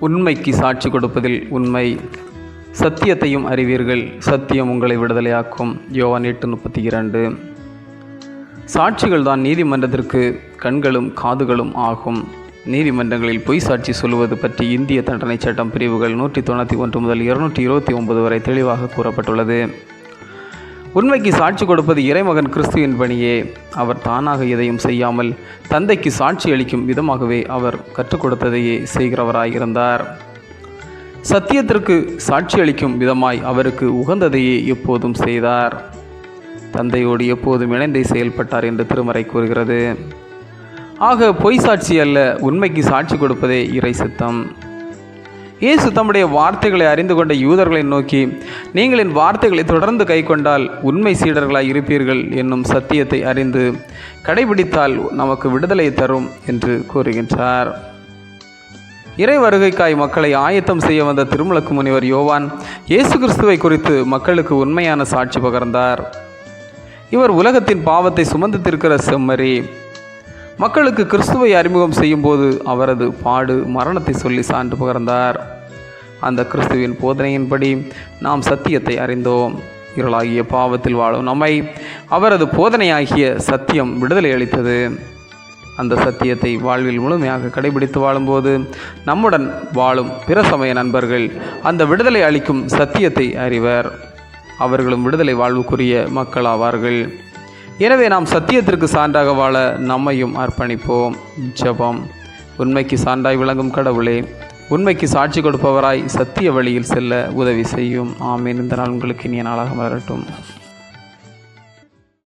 உண்மைக்கு சாட்சி கொடுப்பதில் உண்மை. சத்தியத்தையும் அறிவீர்கள். சத்தியம் உங்களை விடுதலையாக்கும். யோவான் எட்டு முப்பத்தி இரண்டு. சாட்சிகள் தான் நீதிமன்றத்திற்கு கண்களும் காதுகளும் ஆகும். நீதிமன்றங்களில் பொய் சாட்சி சொல்லுவது பற்றி இந்திய தண்டனை சட்டம் பிரிவுகள் நூற்றி தொண்ணூற்றி ஒன்று முதல் இருநூற்றி இருபத்தி ஒன்பது வரை தெளிவாக கூறப்பட்டுள்ளது. உண்மைக்கு சாட்சி கொடுப்பது இறைமகன் கிறிஸ்துவின் பணியே. அவர் தானாக எதையும் செய்யாமல் தந்தைக்கு சாட்சி அளிக்கும் விதமாகவே அவர் கற்றுக் கொடுத்ததையே செய்கிறவராயிருந்தார். சத்தியத்திற்கு சாட்சி அளிக்கும் விதமாய் அவருக்கு உகந்ததையே எப்போதும் செய்தார். தந்தையோடு எப்போதும் இணைந்தே செயல்பட்டார் என்று திருமறை கூறுகிறது. ஆக பொய் சாட்சி அல்ல உண்மைக்கு சாட்சி கொடுப்பதே இறை சித்தம். இயேசு தம்முடைய வார்த்தைகளை அறிந்து கொண்ட யூதர்களை நோக்கி நீங்கள் என் வார்த்தைகளை தொடர்ந்து கைக்கொண்டால் உண்மை சீடர்களாய் இருப்பீர்கள் என்னும் சத்தியத்தை அறிந்து கடைபிடித்தால் நமக்கு விடுதலை தரும் என்று கூறுகின்றார். இறை வருகைக்காய் மக்களை ஆயத்தம் செய்ய வந்த திருமலக்கு முனிவர் யோவான் இயேசு கிறிஸ்துவை குறித்து மக்களுக்கு உண்மையான சாட்சி பகர்ந்தார். இவர் உலகத்தின் பாவத்தை சுமந்து திருக்கிற செம்மறி மக்களுக்கு கிறிஸ்துவை அறிமுகம் செய்யும்போது அவரது பாடு மரணத்தை சொல்லி சான்று பகர்ந்தார். அந்த கிறிஸ்துவின் போதனையின்படி நாம் சத்தியத்தை அறிந்தோம். இருளாகிய பாவத்தில் வாழும் நம்மை அவரது போதனையாகிய சத்தியம் விடுதலை அளித்தது. அந்த சத்தியத்தை வாழ்வில் முழுமையாக கடைபிடித்து வாழும்போது நம்முடன் வாழும் பிற சமய நண்பர்கள் அந்த விடுதலை அளிக்கும் சத்தியத்தை அறிவர். அவர்களும் விடுதலை வாழ்வுக்குரிய மக்களாவார்கள். எனவே நாம் சத்தியத்திற்கு சான்றாக வாழ நம்மையும் அர்ப்பணிப்போம். ஜபம். உண்மைக்கு சான்றாய் விளங்கும் கடவுளே உண்மைக்கு சாட்சி கொடுப்பவராய் சத்திய வழியில் செல்ல உதவி செய்யும். ஆமீன். இந்த நாள் உங்களுக்கு இனிய நாளாக மலரட்டும்.